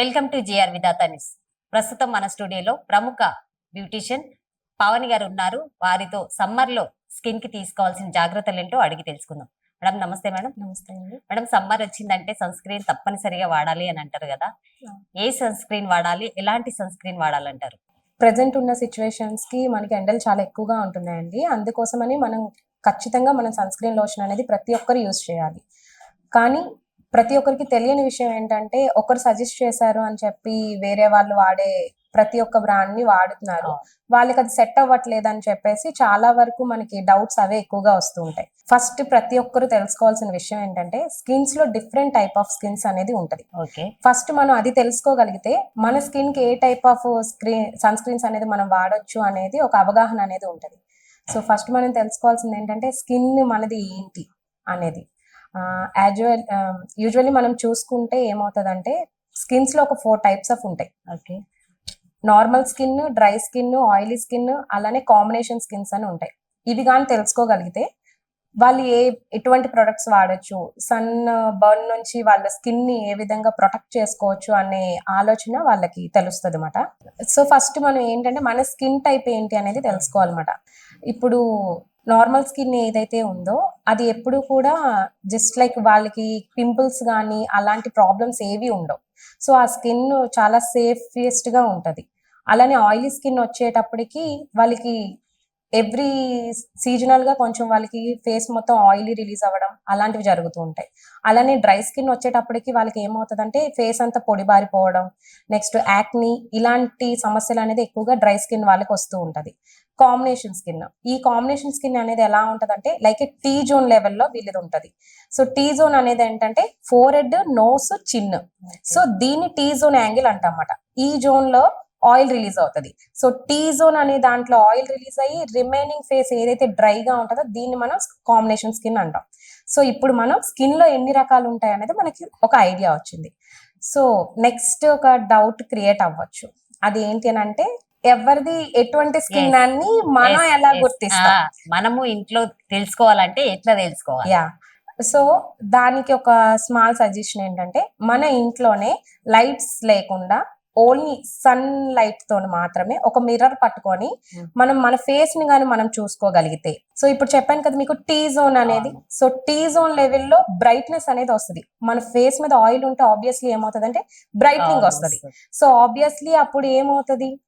Welcome to GR Vidhatha news. ప్రస్తుతం మన స్టూడియోలో ప్రముఖ బ్యూటిషియన్ పావని గారు ఉన్నారు. వారితో సమ్మర్లో స్కిన్కి తీసుకోవాల్సిన జాగ్రత్తలు ఏంటో అడిగి తెలుసుకుందాం. మేడం నమస్తే మేడం. నమస్తే అండి. మేడం సమ్మర్ వచ్చిందంటే సన్ స్క్రీన్ తప్పనిసరిగా వాడాలి అని అంటారు కదా. ఏ సన్ స్క్రీన్ వాడాలి? ఎలాంటి సన్ స్క్రీన్ వాడాలంటారు? ప్రజెంట్ ఉన్న సిచ్యువేషన్స్కి మనకి ఎండలు చాలా ఎక్కువగా ఉంటున్నాయండి. అందుకోసమని మనం ఖచ్చితంగా మనం సన్ స్క్రీన్ లోషన్ అనేది ప్రతి ఒక్కరు యూజ్ చేయాలి. కానీ ప్రతి ఒక్కరికి తెలియని విషయం ఏంటంటే ఒకరు సజెస్ట్ చేశారు అని చెప్పి వేరే వాళ్ళు వాడే ప్రతి ఒక్క బ్రాండ్ని వాడుతున్నారు. వాళ్ళకి అది సెట్ అవ్వట్లేదు అని చెప్పేసి చాలా వరకు మనకి డౌట్స్ అవే ఎక్కువగా వస్తూ ఉంటాయి. ఫస్ట్ ప్రతి ఒక్కరు తెలుసుకోవాల్సిన విషయం ఏంటంటే స్కిన్స్లో డిఫరెంట్ టైప్ ఆఫ్ స్కిన్స్ అనేది ఉంటది. ఓకే. ఫస్ట్ మనం అది తెలుసుకోగలిగితే మన స్కిన్కి ఏ type of screen sunscreens అనేది మనం వాడొచ్చు అనేది ఒక అవగాహన అనేది ఉంటది. సో ఫస్ట్ మనం తెలుసుకోవాల్సింది ఏంటంటే స్కిన్ మనది ఏంటి అనేది. యాజువల్ యూజువల్లీ మనం చూసుకుంటే ఏమవుతుందంటే స్కిన్స్లో ఒక ఫోర్ టైప్స్ ఆఫ్ ఉంటాయి. Okay. Normal skin dry skin oily skin అలానే కాంబినేషన్ స్కిన్స్ అని ఉంటాయి. ఇవి కానీ తెలుసుకోగలిగితే వాళ్ళు ఏ ఎటువంటి ప్రొడక్ట్స్ వాడచ్చు సన్ బర్న్ నుంచి వాళ్ళ స్కిన్ని ఏ విధంగా ప్రొటెక్ట్ చేసుకోవచ్చు అనే ఆలోచన వాళ్ళకి తెలుస్తుంది అనమాట సో ఫస్ట్ మనం ఏంటంటే మన స్కిన్ టైప్ ఏంటి అనేది తెలుసుకోవాలన్నమాట. ఇప్పుడు నార్మల్ స్కిన్ ఏదైతే ఉందో అది ఎప్పుడు కూడా జస్ట్ లైక్ వాళ్ళకి పింపుల్స్ కానీ అలాంటి ప్రాబ్లమ్స్ ఏవి ఉండవు. సో ఆ స్కిన్ చాలా సేఫెస్ట్గా ఉంటుంది. అలానే ఆయిలీ స్కిన్ వచ్చేటప్పటికి వాళ్ళకి ఎవ్రీ సీజనల్గా కొంచెం వాళ్ళకి ఫేస్ మొత్తం ఆయిలీ రిలీజ్ అవ్వడం అలాంటివి జరుగుతూ ఉంటాయి. అలానే డ్రై స్కిన్ వచ్చేటప్పటికి వాళ్ళకి ఏమవుతుందంటే ఫేస్ అంతా పొడిబారిపోవడం నెక్స్ట్ యాక్ని ఇలాంటి సమస్యలు అనేది ఎక్కువగా డ్రై స్కిన్ వాళ్ళకి వస్తూ ఉంటది. కాంబినేషన్ స్కిన్ ఈ కాంబినేషన్ స్కిన్ అనేది ఎలా ఉంటదంటే లైక్ టీ జోన్ లెవెల్లో వీళ్ళది ఉంటది. సో టీ జోన్ అనేది ఏంటంటే forehead nose chin so దీన్ని టీ జోన్ యాంగిల్ అంటమాట ఈ జోన్లో ఆయిల్ రిలీజ్ అవుతుంది. సో టీ జోన్ అనే దాంట్లో ఆయిల్ రిలీజ్ అయ్యి రిమైనింగ్ ఫేస్ ఏదైతే డ్రైగా ఉంటుందో దీన్ని మనం కాంబినేషన్ స్కిన్ అంటాం. సో ఇప్పుడు మనం స్కిన్లో ఎన్ని రకాలు ఉంటాయి అనేది మనకి ఒక ఐడియా వచ్చింది. సో నెక్స్ట్ ఒక డౌట్ క్రియేట్ అవ్వచ్చు. అది ఏంటి అని అంటే ఎవరిది ఎటువంటి స్కిన్. అని మనం ఎలా. గుర్తిస్తాం? మనము ఇంట్లో తెలుసుకోవాలంటే ఎట్లా తెలుసుకోవాలి? యా. సో దానికి ఒక స్మాల్ సజెషన్ ఏంటంటే మన ఇంట్లోనే లైట్స్ లేకుండా ఓన్లీ సన్ లైట్తో మాత్రమే ఒక మిర్రర్ పట్టుకొని Hmm. మనం మన ఫేస్ని కానీ మనం చూసుకోగలిగితే. సో ఇప్పుడు చెప్పాను కదా మీకు టీ జోన్ అనేది. సో టీ జోన్ లెవెల్లో బ్రైట్నెస్ అనేది వస్తుంది. మన ఫేస్ మీద ఆయిల్ ఉంటే ఆబ్వియస్లీ ఏమవుతుంది అంటే బ్రైట్నింగ్ వస్తుంది. సో ఆబ్వియస్లీ అప్పుడు ఏమవుతుంది?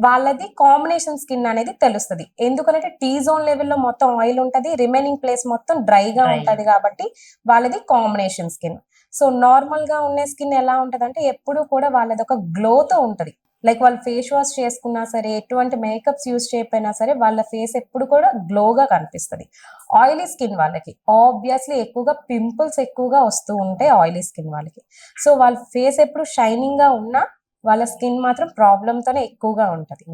వాళ్ళది కాంబినేషన్ స్కిన్ అనేది తెలుస్తుంది. ఎందుకంటే టీ జోన్ లెవెల్లో మొత్తం ఆయిల్ ఉంటది రిమైనింగ్ ప్లేస్ మొత్తం డ్రైగా. ఉంటది కాబట్టి వాళ్ళది కాంబినేషన్ స్కిన్ సో నార్మల్గా ఉండే స్కిన్ ఎలా ఉంటది అంటే ఎప్పుడు కూడా వాళ్ళది ఒక గ్లోతో ఉంటది. లైక్ వాళ్ళు ఫేస్ వాష్ చేసుకున్నా సరే ఎటువంటి మేకప్స్ యూస్ చేయకపోయినా సరే వాళ్ళ ఫేస్ ఎప్పుడు కూడా గ్లోగా కనిపిస్తుంది. ఆయిలీ స్కిన్ వాళ్ళకి. ఆబ్వియస్లీ ఎక్కువగా పింపుల్స్ ఎక్కువగా వస్తూ ఉంటాయి ఆయిలీ స్కిన్ వాళ్ళకి. సో వాళ్ళ ఫేస్ ఎప్పుడు షైనింగ్గా ఉన్నా వాళ్ళ స్కిన్ మాత్రం ప్రాబ్లమ్ తోనే ఎక్కువగా ఉంటది.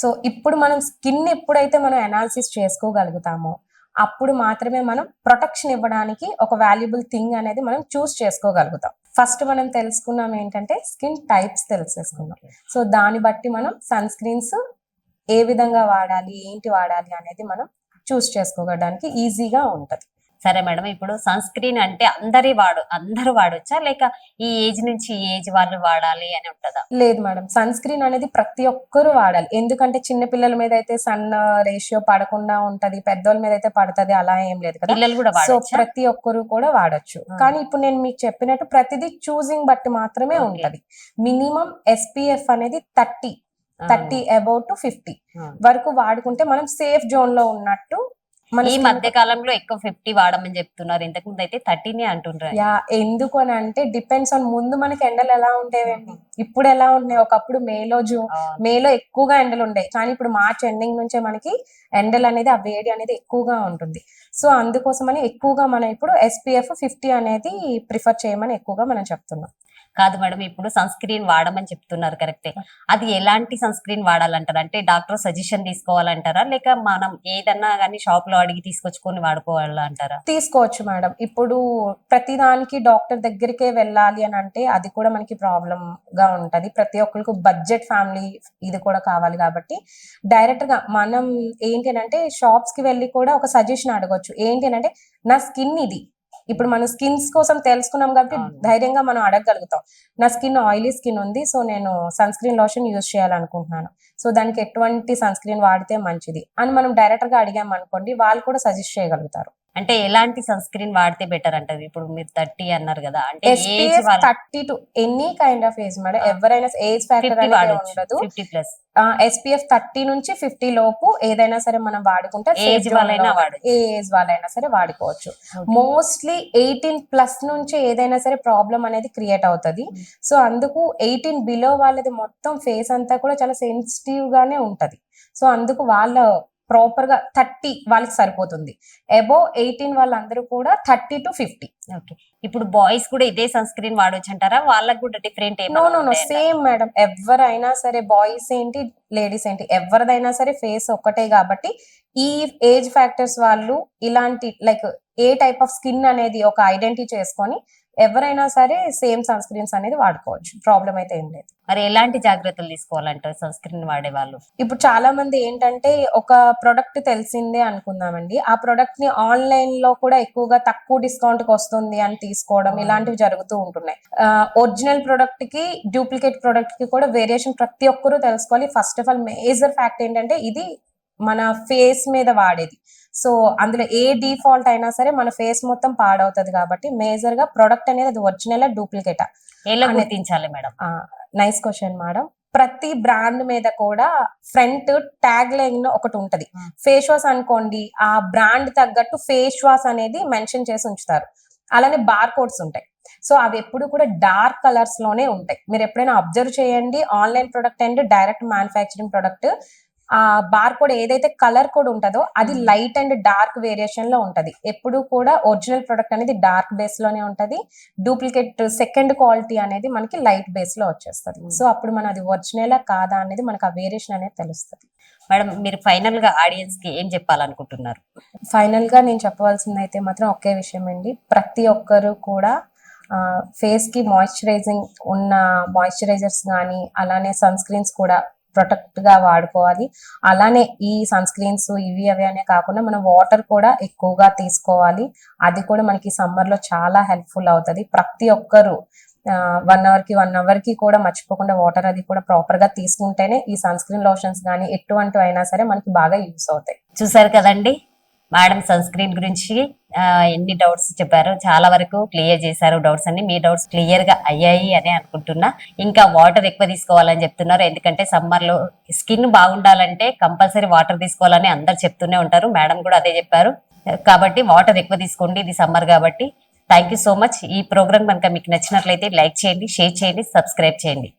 సో ఇప్పుడు మనం స్కిన్ ఎప్పుడైతే మనం అనాలిసిస్ చేసుకోగలుగుతామో అప్పుడు మాత్రమే మనం ప్రొటెక్షన్ ఇవ్వడానికి ఒక వాల్యుబుల్ థింగ్ అనేది మనం చూస్ చేసుకోగలుగుతాం. ఫస్ట్ మనం తెలుసుకున్నాం ఏంటంటే స్కిన్ టైప్స్ తెలిసేసుకున్నాం సో దాన్ని బట్టి మనం సన్ స్క్రీన్స్ ఏ విధంగా వాడాలి ఏంటి వాడాలి అనేది మనం చూస్ చేసుకోవడానికి ఈజీగా ఉంటది. సరే మేడం ఇప్పుడు సన్ స్క్రీన్ అంటే అందరి వాడు అందరూ వాడొచ్చా? లేక ఈ ఏజ్ నుంచి ఈ ఏజ్ వాళ్ళు వాడాలి అని ఉంటుందా? లేదు మేడం సన్ స్క్రీన్ అనేది ప్రతి ఒక్కరూ వాడాలి. ఎందుకంటే చిన్న పిల్లల మీద అయితే సన్ రేషియో పడకుండా ఉంటది పెద్దోళ్ళ మీద అయితే పడుతుంది అలా ఏం లేదు కదా. పిల్లలు కూడా సో ప్రతి ఒక్కరు కూడా వాడొచ్చు. కానీ ఇప్పుడు నేను మీకు చెప్పినట్టు ప్రతిదీ చూసింగ్ బట్టి మాత్రమే. ఉంటది. మినిమం ఎస్పీఎఫ్ అనేది thirty thirty about to fifty. వరకు వాడుకుంటే మనం సేఫ్ జోన్లో ఉన్నట్టు ఈ మధ్య కాలంలో ఎక్కువ ఫిఫ్టీ వాడమని చెప్తున్నారు. ఇంతకు ముందు అయితే థర్టీనే అంటుండ్రు యా ఎందుకు అని అంటే డిపెండ్స్ ఆన్ ముందు మనకి ఎండలు ఎలా ఉండేవండి. ఇప్పుడు ఎలా ఉన్నాయి? ఒకప్పుడు మేలో జూన్ మేలో ఎక్కువగా ఎండలు ఉండే. కానీ ఇప్పుడు మార్చ్ ఎండింగ్ నుంచే మనకి ఎండలు అనేది ఆ వేడి అనేది ఎక్కువగా ఉంటుంది. సో అందుకోసమని ఎక్కువగా మనం ఇప్పుడు ఎస్పీఎఫ్ ఫిఫ్టీ అనేది ప్రిఫర్ చేయమని ఎక్కువగా మనం చెప్తున్నాం. కాదు మేడం ఇప్పుడు సన్ స్క్రీన్ వాడమని చెప్తున్నారు కరెక్టే. అది ఎలాంటి సన్ స్క్రీన్ వాడాలంటారు? అంటే డాక్టర్ సజెషన్ తీసుకోవాలంటారా? లేక మనం ఏదన్నా కానీ షాప్లో అడిగి తీసుకొచ్చుకొని వాడుకోవాలంటారా? తీసుకోవచ్చు మేడం. ఇప్పుడు ప్రతిదానికి డాక్టర్ దగ్గరికే వెళ్ళాలి అని అంటే అది కూడా మనకి ప్రాబ్లం గా ఉంటది. ప్రతి ఒక్కరికి బడ్జెట్ ఫ్యామిలీ ఇది కూడా కావాలి కాబట్టి డైరెక్ట్గా మనం ఏంటి అంటే షాప్స్కి వెళ్ళి కూడా ఒక సజెషన్ అడగొచ్చు. ఏంటి అని అంటే నా స్కిన్ ఇది. ఇప్పుడు మనం స్కిన్స్ కోసం తెలుసుకున్నాం కాబట్టి. ధైర్యంగా మనం అడగగలుగుతాం. నా స్కిన్ ఆయిలీ స్కిన్ ఉంది సో నేను సన్ స్క్రీన్ లోషన్ యూజ్ చేయాలనుకుంటున్నాను. సో దానికి ఎటువంటి సన్ స్క్రీన్ వాడితే మంచిది అని మనం డైరెక్టర్గా అడిగాం అనుకోండి వాళ్ళు కూడా సజెస్ట్ చేయగలుగుతారు. అంటే ఎలాంటి సన్ స్క్రీన్ వాడితే బెటర్ అంటది? ఇప్పుడు మీరు థర్టీ అన్నారు కదా అంటే age thirty to any kind of age madam. ఎవరైనా ఏజ్ ఫ్యాక్టర్ ఫిఫ్టీ ఉండదు. ప్లస్ ఎస్పీఎఫ్ థర్టీ నుంచి ఫిఫ్టీ లోపు ఏదైనా సరే మనం వాడుకుంటే zone వాళ్ళైనా ఏజ్ వాళ్ళైనా సరే వాడుకోవచ్చు. మోస్ట్లీ ఎయిటీన్ ప్లస్ నుంచి ఏదైనా సరే ప్రాబ్లం అనేది క్రియేట్ అవుతది. సో అందుకు ఎయిటీన్ బిలో వాళ్ళది మొత్తం ఫేస్ అంతా కూడా చాలా సెన్సిటివ్ గానే ఉంటది. సో అందుకు వాళ్ళ ప్రాపర్గా థర్టీ వాళ్ళకి సరిపోతుంది. అబో ఎయిటీన్ వాళ్ళందరూ కూడా థర్టీ టు ఫిఫ్టీ ఓకే ఇప్పుడు బాయ్స్ కూడా ఇదే సన్ స్క్రీన్ వాడొచ్చు అంటారా వాళ్ళకి కూడా different no no no same madam ఎవరైనా సరే బాయ్స్ ఏంటి లేడీస్ ఏంటి ఎవరిదైనా సరే ఫేస్ ఒక్కటే కాబట్టి ఈ ఏజ్ ఫ్యాక్టర్స్ వాళ్ళు ఇలాంటి like a type of skin అనేది ఒక ఐడెంటిటీ చేసుకొని ఎవరైనా సరే సేమ్ సన్ స్క్రీన్స్ అనేది వాడుకోవచ్చు. ప్రాబ్లం అయితే ఏం లేదు. మరి ఎలాంటి జాగ్రత్తలు తీసుకోవాలంటారు సన్ స్క్రీన్ వాడే వాళ్ళు ఇప్పుడు చాలా మంది ఏంటంటే ఒక ప్రొడక్ట్ తెలిసిందే అనుకుందామండి. ఆ ప్రొడక్ట్ని ఆన్లైన్లో కూడా ఎక్కువగా తక్కువ డిస్కౌంట్కి వస్తుంది అని తీసుకోవడం ఇలాంటివి జరుగుతూ ఉంటున్నాయి. ఒరిజినల్ ప్రొడక్ట్కి డూప్లికేట్ ప్రొడక్ట్కి కూడా వేరియేషన్ ప్రతి ఒక్కరూ తెలుసుకోవాలి. First of all major fact ఏంటంటే ఇది మన ఫేస్ మీద వాడేది. సో అందులో ఏ డిఫాల్ట్ అయినా సరే మన ఫేస్ మొత్తం పాడవుతుంది కాబట్టి మేజర్గా ప్రొడక్ట్ అనేది అది ఒరిజినల్ డూప్లికేటా ఎలా గుర్తించాలి మేడం? నైస్ క్వశ్చన్ మేడం ప్రతి బ్రాండ్ మీద కూడా ఫ్రంట్ ట్యాగ్ లైన్ ఒకటి ఉంటది. Hmm. ఫేస్ వాష్ అనుకోండి ఆ బ్రాండ్ తగ్గట్టు ఫేస్ వాష్ అనేది మెన్షన్ చేసి ఉంచుతారు. అలానే బార్ కోడ్స్ ఉంటాయి. సో అవి ఎప్పుడు కూడా డార్క్ కలర్స్లోనే ఉంటాయి. మీరు ఎప్పుడైనా అబ్జర్వ్ చేయండి. Online product and direct manufacturing product ఆ బార్ కోడ్ ఏదైతే కలర్ కోడ్ ఉంటుందో అది Hmm. లైట్ అండ్ డార్క్ వేరియేషన్లో ఉంటది. ఎప్పుడు కూడా ఒరిజినల్ ప్రొడక్ట్ అనేది డార్క్ బేస్లోనే ఉంటది. డూప్లికేట్ సెకండ్ క్వాలిటీ అనేది మనకి లైట్ బేస్లో వచ్చేస్తుంది. Hmm. సో అప్పుడు మన అది ఒరిజినల్ కాదా అనేది మనకి ఆ వేరియేషన్ అనేది తెలుస్తుంది. మేడం మీరు ఫైనల్గా ఆడియన్స్కి ఏం చెప్పాలనుకుంటున్నారు? ఫైనల్గా నేను చెప్పవలసింది అయితే మాత్రం ఒకే విషయం అండి. ప్రతి ఒక్కరు కూడా ఫేస్కి మాయిశ్చరైజింగ్ ఉన్న మాయిశ్చరైజర్స్ కానీ అలానే సన్ స్క్రీన్స్ కూడా ప్రొటెక్ట్గా వాడుకోవాలి. అలానే ఈ సన్ స్క్రీన్స్ ఇవి అవి అనే కాకుండా మనం వాటర్ కూడా ఎక్కువగా తీసుకోవాలి. అది కూడా మనకి సమ్మర్లో చాలా హెల్ప్ఫుల్ అవుతుంది. ప్రతి ఒక్కరు వన్ అవర్కి వన్ అవర్కి కూడా మర్చిపోకుండా వాటర్ అది కూడా ప్రాపర్గా తీసుకుంటేనే ఈ సన్ స్క్రీన్ లోషన్స్ కానీ ఎటువంటి అయినా సరే మనకి బాగా యూస్ అవుతాయి. చూసారు కదండి? మేడం సన్ స్క్రీన్ గురించి ఎన్ని డౌట్స్ చెప్పారు చాలా వరకు క్లియర్ చేశారు. డౌట్స్ అన్ని మీ డౌట్స్ క్లియర్గా అయ్యాయి అని అనుకుంటున్నా. ఇంకా వాటర్ ఎక్కువ తీసుకోవాలని చెప్తున్నారు. ఎందుకంటే సమ్మర్లో స్కిన్ బాగుండాలంటే కంపల్సరీ వాటర్ తీసుకోవాలని అందరు చెప్తూనే ఉంటారు. మేడం కూడా అదే చెప్పారు. కాబట్టి వాటర్ ఎక్కువ తీసుకోండి. ఇది సమ్మర్ కాబట్టి. థ్యాంక్ యూ సో మచ్ ఈ ప్రోగ్రామ్ కనుక మీకు నచ్చినట్లయితే లైక్ చేయండి షేర్ చేయండి సబ్స్క్రైబ్ చేయండి.